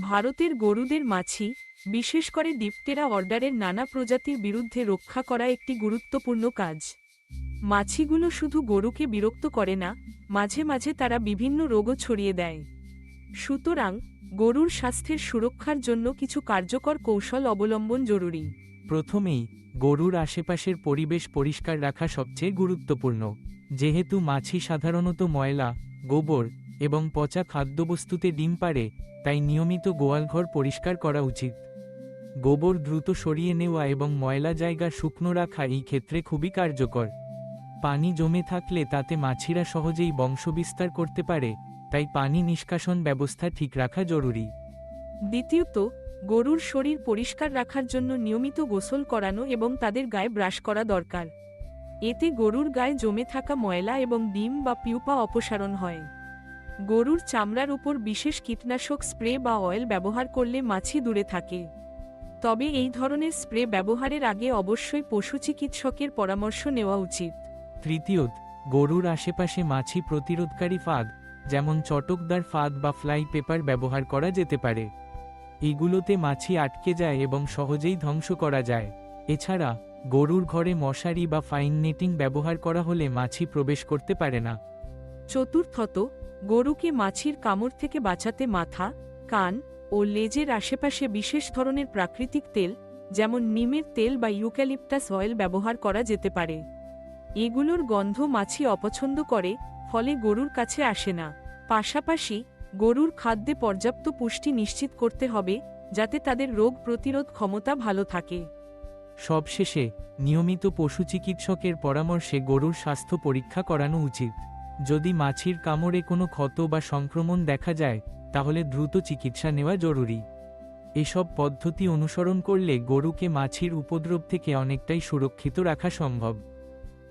ভারতের গরুদের মাছি, বিশেষ করে ডিপটেরা অর্ডারের নানা প্রজাতির বিরুদ্ধে রক্ষা করা একটি গুরুত্বপূর্ণ কাজ। মাছিগুলো শুধু গরুকে বিরক্ত করে না, মাঝে মাঝে তারা বিভিন্ন রোগও ছড়িয়ে দেয়। সুতরাং, গরুর স্বাস্থ্যের সুরক্ষার জন্য কিছু কার্যকর কৌশল অবলম্বন জরুরি। প্রথমেই, গরুর আশেপাশের পরিবেশ পরিষ্কার রাখা সবচেয়ে গুরুত্বপূর্ণ। যেহেতু মাছি সাধারণত ময়লা, গোবর এবং পচা খাদ্যবস্তুতে ডিম পারে তাই নিয়মিত গোয়ালঘর পরিষ্কার করা উচিত। গোবর দ্রুত সরিয়ে নেওয়া এবং ময়লা জায়গা শুকনো রাখা এই ক্ষেত্রে খুবই কার্যকর। পানি জমে থাকলে তাতে মাছিরা সহজেই বংশবিস্তার করতে পারে, তাই পানি নিষ্কাশন ব্যবস্থা ঠিক রাখা জরুরি। দ্বিতীয়ত, গরুর শরীর পরিষ্কার রাখার জন্য নিয়মিত গোসল করানো এবং তাদের গায়ে ব্রাশ করা দরকার। এতে গরুর গায়ে জমে থাকা ময়লা এবং ডিম বা পিউপা অপসারণ হয়। গরুর চামড়ার উপর বিশেষ কীটনাশক স্প্রে বা অয়েল ব্যবহার করলে মাছি দূরে থাকে। তবে এই ধরনের স্প্রে ব্যবহারের আগে অবশ্যই পশু চিকিৎসকের পরামর্শ নেওয়া উচিত। তৃতীয়ত গরুর আশেপাশে মাছি প্রতিরোধকারী ফাঁদ যেমন চটকদার ফাঁদ বা ফ্লাই পেপার ব্যবহার করা যেতে পারে। এগুলোতে মাছি আটকে যায় এবং সহজেই ধ্বংস করা যায়। এছাড়া গরুর ঘরে মশারি বা ফাইন নেটিং ব্যবহার করা হলে মাছি প্রবেশ করতে পারে না। চতুর্থত গরুকে মাছির কামড় থেকে বাঁচাতে মাথা, কান ও লেজের আশেপাশে বিশেষ ধরনের প্রাকৃতিক তেল, যেমন নিমের তেল বা ইউক্যালিপটাস অয়েল ব্যবহার করা যেতে পারে। এগুলোর গন্ধ মাছি অপছন্দ করে, ফলে গরুর কাছে আসে না। পাশাপাশি, গরুর খাদ্যে পর্যাপ্ত পুষ্টি নিশ্চিত করতে হবে, যাতে তাদের রোগ প্রতিরোধ ক্ষমতা ভালো থাকে। সবশেষে, নিয়মিত পশু চিকিৎসকের পরামর্শে গরুর স্বাস্থ্য পরীক্ষা করানো উচিত। যদি মাছির কামড়ে কোনো ক্ষত বা সংক্রমণ দেখা যায়, তাহলে দ্রুত চিকিৎসা নেওয়া জরুরি। এসব পদ্ধতি অনুসরণ করলে গরুকে মাছির উপদ্রব থেকে অনেকটাই সুরক্ষিত রাখা সম্ভব।